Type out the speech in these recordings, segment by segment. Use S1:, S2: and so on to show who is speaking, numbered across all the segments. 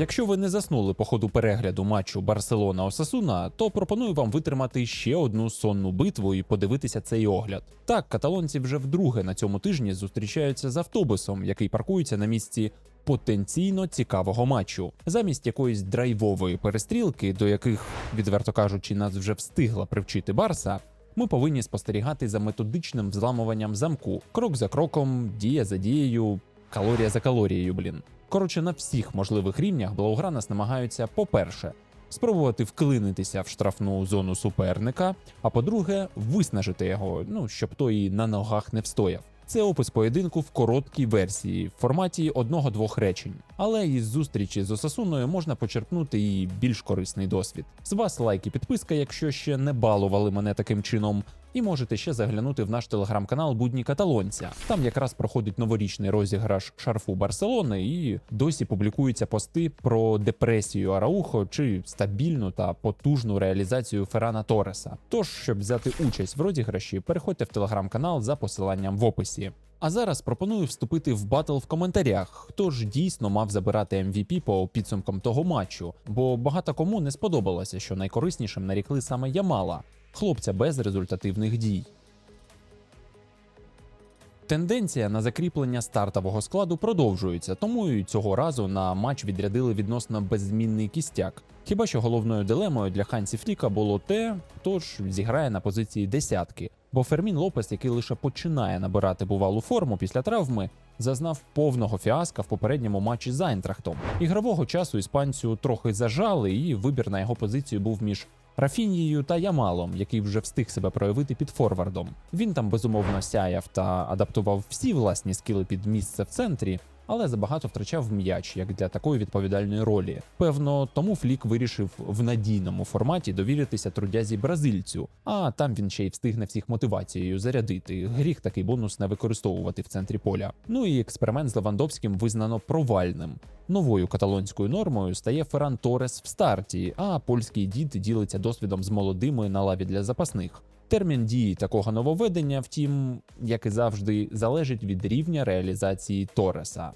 S1: Якщо ви не заснули по ходу перегляду матчу Барселона Осасуна, то пропоную вам витримати ще одну сонну битву і подивитися цей огляд. Так, каталонці вже вдруге на цьому тижні зустрічаються з автобусом, який паркується на місці потенційно цікавого матчу, замість якоїсь драйвової перестрілки, до яких, відверто кажучи, нас вже встигла привчити Барса. Ми повинні спостерігати за методичним взламуванням замку, крок за кроком, дія за дією, калорія за калорією, блін. Коротше, на всіх можливих рівнях Блаугра нас намагаються, по-перше, спробувати вклинитися в штрафну зону суперника, а по-друге, виснажити його, ну щоб той на ногах не встояв. Це опис поєдинку в короткій версії в форматі одного-двох речень. Але із зустрічі з Осасуною можна почерпнути і більш корисний досвід. З вас лайк і підписка, якщо ще не балували мене таким чином. І можете ще заглянути в наш телеграм-канал Будні Каталонця. Там якраз проходить новорічний розіграш шарфу Барселони, і досі публікуються пости про депресію Араухо чи стабільну та потужну реалізацію Ферана Тореса. Тож, щоб взяти участь в розіграші, переходьте в телеграм-канал за посиланням в описі. А зараз пропоную вступити в батл в коментарях, хто ж дійсно мав забирати MVP по підсумкам того матчу, бо багато кому не сподобалося, що найкориснішим нарікли саме Ямала, хлопця без результативних дій. Тенденція на закріплення стартового складу продовжується, тому і цього разу на матч відрядили відносно беззмінний кістяк. Хіба що головною дилемою для Хансі Фліка було те, хто ж зіграє на позиції десятки, бо Фермін Лопес, який лише починає набирати бувалу форму після травми, зазнав повного фіаска в попередньому матчі з Айнтрахтом. Ігрового часу іспанцю трохи зажали, і вибір на його позицію був між Рафінією та Ямалом, який вже встиг себе проявити під форвардом. Він там безумовно сяяв та адаптував всі власні скіли під місце в центрі. Але забагато втрачав м'яч як для такої відповідальної ролі. Певно, тому Флік вирішив в надійному форматі довіритися трудязі бразильцю, а там він ще й встигне всіх мотивацією зарядити. Гріх такий бонус не використовувати в центрі поля. Ну і експеримент з Левандовським визнано провальним. Новою каталонською нормою стає Ферран Торес в старті, а польський дід ділиться досвідом з молодими на лаві для запасних. Термін дії такого нововведення, втім, як і завжди, залежить від рівня реалізації Тореса.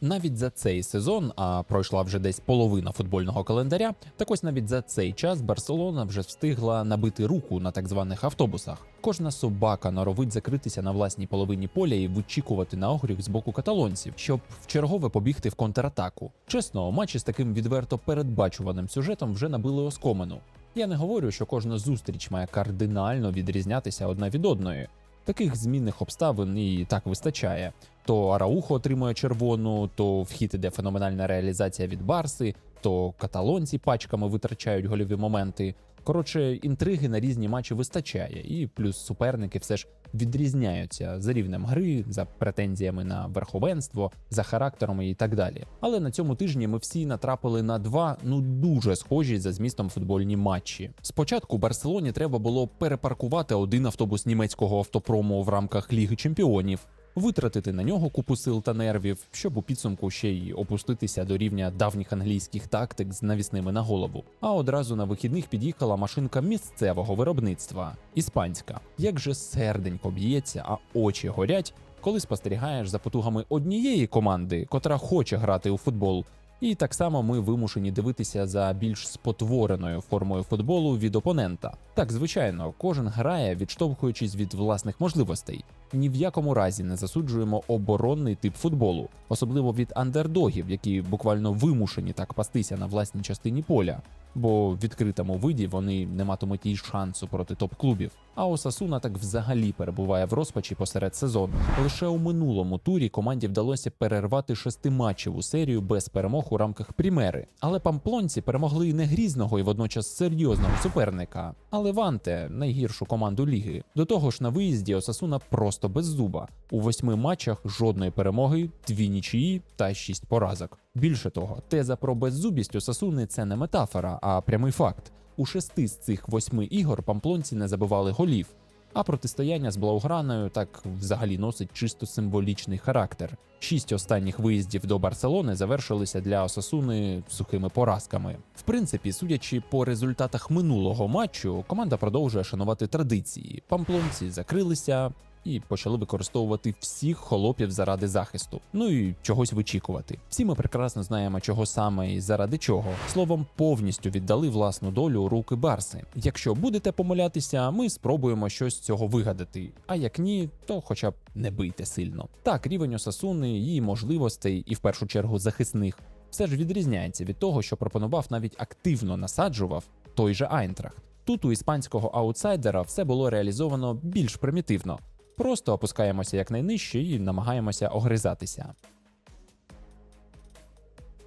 S1: Навіть за цей сезон, а пройшла вже десь половина футбольного календаря, так ось навіть за цей час Барселона вже встигла набити руку на так званих автобусах. Кожна собака норовить закритися на власній половині поля і вичікувати на огріх з боку каталонців, щоб вчергове побігти в контратаку. Чесно, матчі з таким відверто передбачуваним сюжетом вже набили оскомину. Я не говорю, що кожна зустріч має кардинально відрізнятися одна від одної. Таких змінних обставин і так вистачає. То Араухо отримує червону, то в хід іде феноменальна реалізація від Барси, то каталонці пачками витрачають гольові моменти. Коротше, інтриги на різні матчі вистачає, і плюс суперники все ж відрізняються за рівнем гри, за претензіями на верховенство, за характерами і так далі. Але на цьому тижні ми всі натрапили на два ну дуже схожі за змістом футбольні матчі. Спочатку Барселоні треба було перепаркувати один автобус німецького автопрому в рамках Ліги Чемпіонів. Витратити на нього купу сил та нервів, щоб у підсумку ще й опуститися до рівня давніх англійських тактик з навісними на голову. А одразу на вихідних під'їхала машинка місцевого виробництва іспанська. Як же серденько б'ється, а очі горять, коли спостерігаєш за потугами однієї команди, котра хоче грати у футбол. І так само ми вимушені дивитися за більш спотвореною формою футболу від опонента. Так, звичайно, кожен грає, відштовхуючись від власних можливостей. Ні в якому разі не засуджуємо оборонний тип футболу, особливо від андердогів, які буквально вимушені так пастися на власній частині поля. Бо в відкритому виді вони не матимуть і шансу проти топ-клубів. А Осасуна так взагалі перебуває в розпачі посеред сезону. Лише у минулому турі команді вдалося перервати шестиматчеву серію без перемог у рамках Прімери. Але памплонці перемогли не грізного і водночас серйозного суперника, а Леванте, найгіршу команду ліги. До того ж, на виїзді Осасуна просто без зуба. У восьми матчах жодної перемоги, дві нічиї та шість поразок. Більше того, теза про беззубість Осасуни це не метафора, а прямий факт. У шести з цих восьми ігор памплонці не забивали голів. А протистояння з Блауграною так взагалі носить чисто символічний характер. Шість останніх виїздів до Барселони завершилися для Осасуни сухими поразками. В принципі, судячи по результатах минулого матчу, команда продовжує шанувати традиції. Памплонці закрилися. І почали використовувати всіх холопів заради захисту. Ну і чогось вичікувати. Всі ми прекрасно знаємо, чого саме і заради чого. Словом, повністю віддали власну долю у руки Барси. Якщо будете помилятися, ми спробуємо щось з цього вигадати. А як ні, то хоча б не бийте сильно. Так, рівень Осасуни, її можливостей і в першу чергу захисних все ж відрізняється від того, що пропонував навіть активно насаджував той же Айнтрахт. Тут у іспанського аутсайдера все було реалізовано більш примітивно. Просто опускаємося якнайнижче і намагаємося огризатися.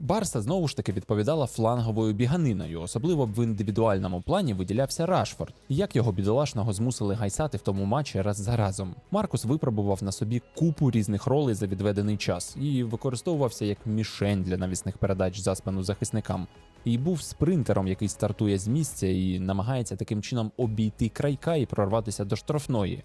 S1: Барса знову ж таки відповідала фланговою біганиною, особливо в індивідуальному плані виділявся Рашфорд, як його бідолашного змусили гайсати в тому матчі раз за разом. Маркус випробував на собі купу різних ролей за відведений час і використовувався як мішень для навісних передач за спину захисникам. І був спринтером, який стартує з місця і намагається таким чином обійти крайка і прорватися до штрафної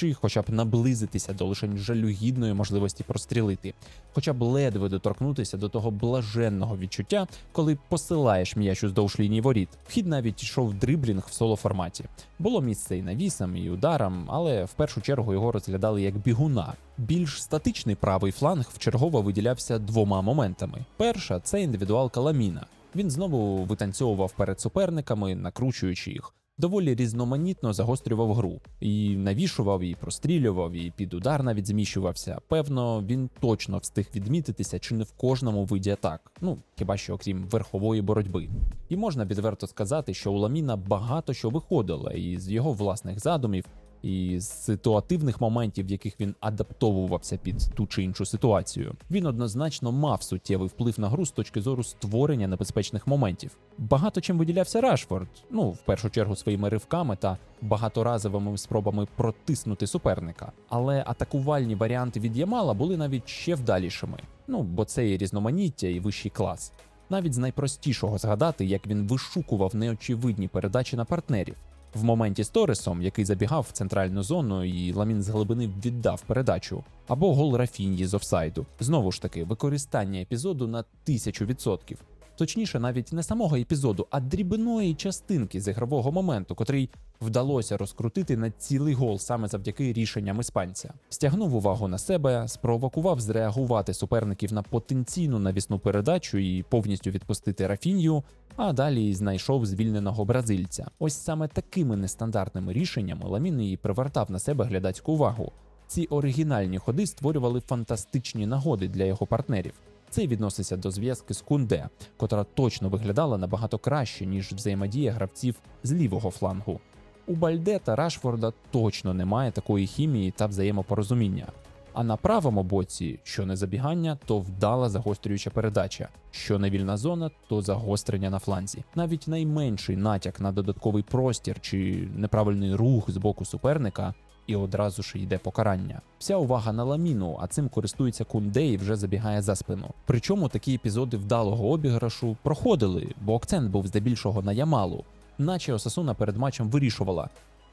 S1: чи хоча б наблизитися до лише жалюгідної можливості прострілити, хоча б ледве доторкнутися до того блаженного відчуття, коли посилаєш м'яч уздовж лінії воріт. Вхід навіть йшов дриблінг в соло форматі. Було місце і навісам, і ударам, але в першу чергу його розглядали як бігуна. Більш статичний правий фланг вчергово виділявся двома моментами. Перша це індивідуалка Ламіна. Він знову витанцьовував перед суперниками, накручуючи їх доволі різноманітно загострював гру і навішував, і прострілював, і під удар навіть зміщувався. Певно, він точно встиг відмітитися чи не в кожному виді атак, ну хіба що окрім верхової боротьби. І можна відверто сказати, що у Ламіна багато що виходило, і з його власних задумів, і ситуативних моментів, в яких він адаптовувався під ту чи іншу ситуацію, він однозначно мав суттєвий вплив на гру з точки зору створення небезпечних моментів. Багато чим виділявся Рашфорд, ну в першу чергу своїми ривками та багаторазовими спробами протиснути суперника. Але атакувальні варіанти від Ямала були навіть ще вдалішими. Ну бо це і різноманіття, і вищий клас. Навіть з найпростішого згадати, як він вишукував неочевидні передачі на партнерів. В моменті з Торесом, який забігав в центральну зону, і Ламін з глибини віддав передачу, або гол Рафіньї з офсайду. Знову ж таки, використання епізоду на тисячу відсотків. Точніше, навіть не самого епізоду, а дрібної частинки з ігрового моменту, котрий вдалося розкрутити на цілий гол саме завдяки рішенням іспанця. Стягнув увагу на себе, спровокував зреагувати суперників на потенційну навісну передачу і повністю відпустити Рафінью, а далі знайшов звільненого бразильця. Ось саме такими нестандартними рішеннями Ламін і привертав на себе глядацьку увагу. Ці оригінальні ходи створювали фантастичні нагоди для його партнерів. Це відноситься до зв'язки з Кунде, котра точно виглядала набагато краще, ніж взаємодія гравців з лівого флангу. У Бальде та Рашфорда точно немає такої хімії та взаємопорозуміння. А на правому боці, що не забігання, то вдала загострююча передача, що не вільна зона, то загострення на фланзі. Навіть найменший натяк на додатковий простір чи неправильний рух з боку суперника і одразу ж йде покарання. Вся увага на ламіну, а цим користується Кунде і вже забігає за спину. Причому такі епізоди вдалого обіграшу проходили, бо акцент був здебільшого на Ямалу, наче Осасуна перед матчем вирішувала: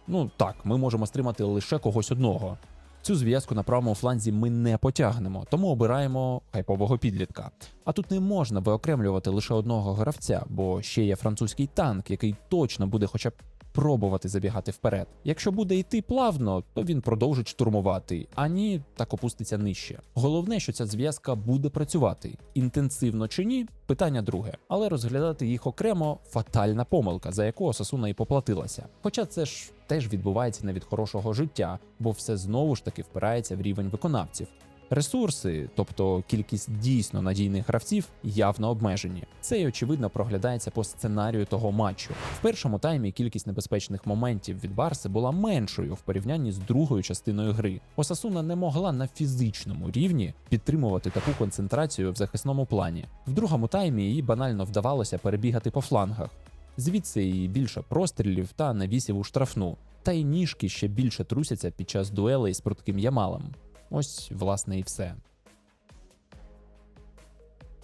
S1: ну так, ми можемо стримати лише когось одного. Цю зв'язку на правому фланзі ми не потягнемо, тому обираємо хайпового підлітка. А тут не можна виокремлювати лише одного гравця, бо ще є французький танк, який точно буде хоча б пробувати забігати вперед. Якщо буде йти плавно, то він продовжить штурмувати, а ні, так опуститься нижче. Головне, що ця зв'язка буде працювати інтенсивно чи ні, питання друге, але розглядати їх окремо фатальна помилка, за яку Осасуна і поплатилася. Хоча це ж теж відбувається не від хорошого життя, бо все знову ж таки впирається в рівень виконавців. Ресурси, тобто кількість дійсно надійних гравців, явно обмежені. Це й очевидно проглядається по сценарію того матчу. В першому таймі кількість небезпечних моментів від Барси була меншою в порівнянні з другою частиною гри. Осасуна не могла на фізичному рівні підтримувати таку концентрацію в захисному плані. В другому таймі їй банально вдавалося перебігати по флангах. Звідси і більше прострілів та навісів у штрафну, та й ніжки ще більше трусяться під час дуелей з прутким Ямалом. Ось, власне, і все.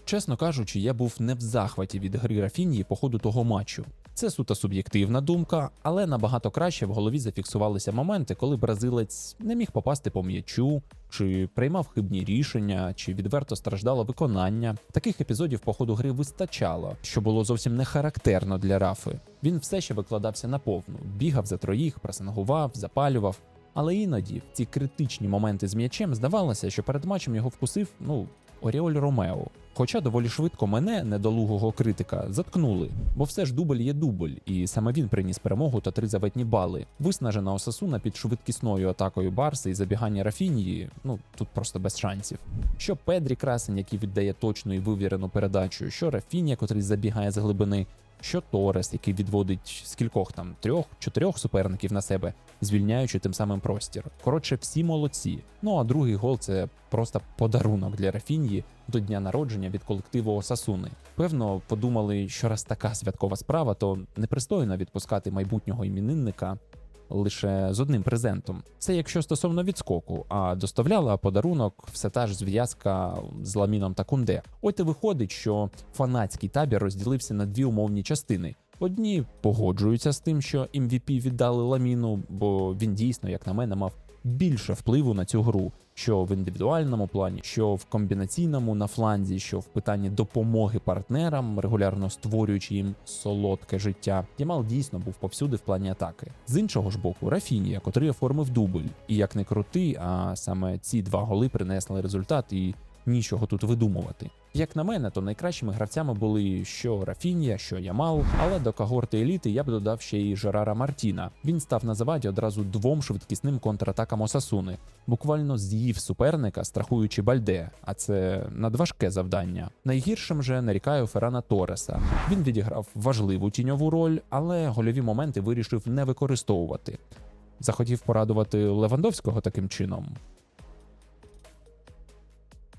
S1: Чесно кажучи, я був не в захваті від гри Рафінії по ходу того матчу. Це суто суб'єктивна думка, але набагато краще в голові зафіксувалися моменти, коли бразилець не міг попасти по м'ячу, чи приймав хибні рішення, чи відверто страждало виконання. Таких епізодів по ходу гри вистачало, що було зовсім не характерно для Рафи. Він все ще викладався наповну, бігав за троїх, пресингував, запалював. Але іноді в ці критичні моменти з м'ячем здавалося, що перед матчем його вкусив ну Оріоль Ромео. Хоча доволі швидко мене, недолугого критика, заткнули, бо все ж дубль є дубль, і саме він приніс перемогу та три заветні бали. Виснажена Осасуна під швидкісною атакою Барси і забігання Рафінії. Ну тут просто без шансів. Що Педрі Красень, який віддає точну і вивірену передачу, що Рафінія, котрий забігає з глибини, що Торес, який відводить скількох там трьох-чотирьох суперників на себе, звільняючи тим самим простір. Коротше, всі молодці. Ну а другий гол це просто подарунок для Рафіньї до дня народження від колективу Осасуни. Певно, подумали, що раз така святкова справа, то непристойно відпускати майбутнього іменинника лише з одним презентом. Це якщо стосовно відскоку, а доставляла подарунок все та ж зв'язка з Ламіном та Кунде. От і виходить, що фанатський табір розділився на дві умовні частини. Одні погоджуються з тим, що MVP віддали Ламіну, бо він дійсно, як на мене, мав більше впливу на цю гру, що в індивідуальному плані, що в комбінаційному на фланзі, що в питанні допомоги партнерам, регулярно створюючи їм солодке життя. Ямал дійсно був повсюди в плані атаки. З іншого ж боку, Рафінія, котрий оформив дубль, і як не крути, а саме ці два голи принесли результат і. Нічого тут видумувати. Як на мене, то найкращими гравцями були що Рафінія, що Ямал, але до когорти еліти я б додав ще й Жерара Мартіна. Він став на заваді одразу двом швидкісним контратакам Осасуни, буквально з'їв суперника, страхуючи Бальде, а це надважке завдання. Найгіршим же нарікаю Феррана Тореса. Він відіграв важливу тіньову роль, але гольові моменти вирішив не використовувати. Захотів порадувати Левандовського таким чином.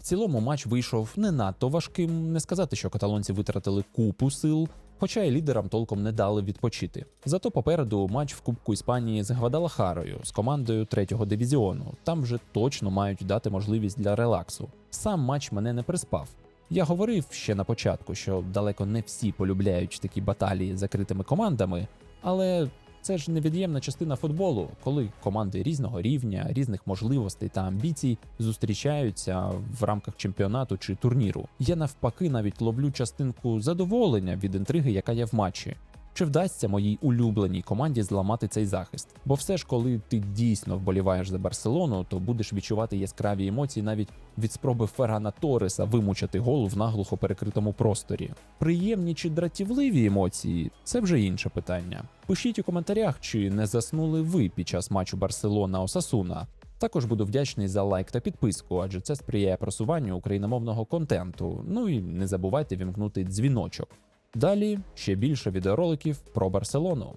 S1: Цілому матч вийшов не надто важким, не сказати, що каталонці витратили купу сил, хоча й лідерам толком не дали відпочити. Зато попереду матч в Кубку Іспанії з Гвадалахарою з командою третього дивізіону. Там вже точно мають дати можливість для релаксу. Сам матч мене не приспав. Я говорив ще на початку, що далеко не всі полюбляють такі баталії закритими командами, але це ж невід'ємна частина футболу, коли команди різного рівня, різних можливостей та амбіцій зустрічаються в рамках чемпіонату чи турніру. Я навпаки навіть ловлю частинку задоволення від інтриги, яка є в матчі. Чи вдасться моїй улюбленій команді зламати цей захист? Бо все ж, коли ти дійсно вболіваєш за Барселону, то будеш відчувати яскраві емоції навіть від спроби Феррана Торреса вимучити гол в наглухо перекритому просторі. Приємні чи дратівливі емоції це вже інше питання. Пишіть у коментарях, чи не заснули ви під час матчу Барселона Осасуна. Також буду вдячний за лайк та підписку, адже це сприяє просуванню україномовного контенту. Ну і не забувайте вімкнути дзвіночок. Далі ще більше відеороликів про Барселону.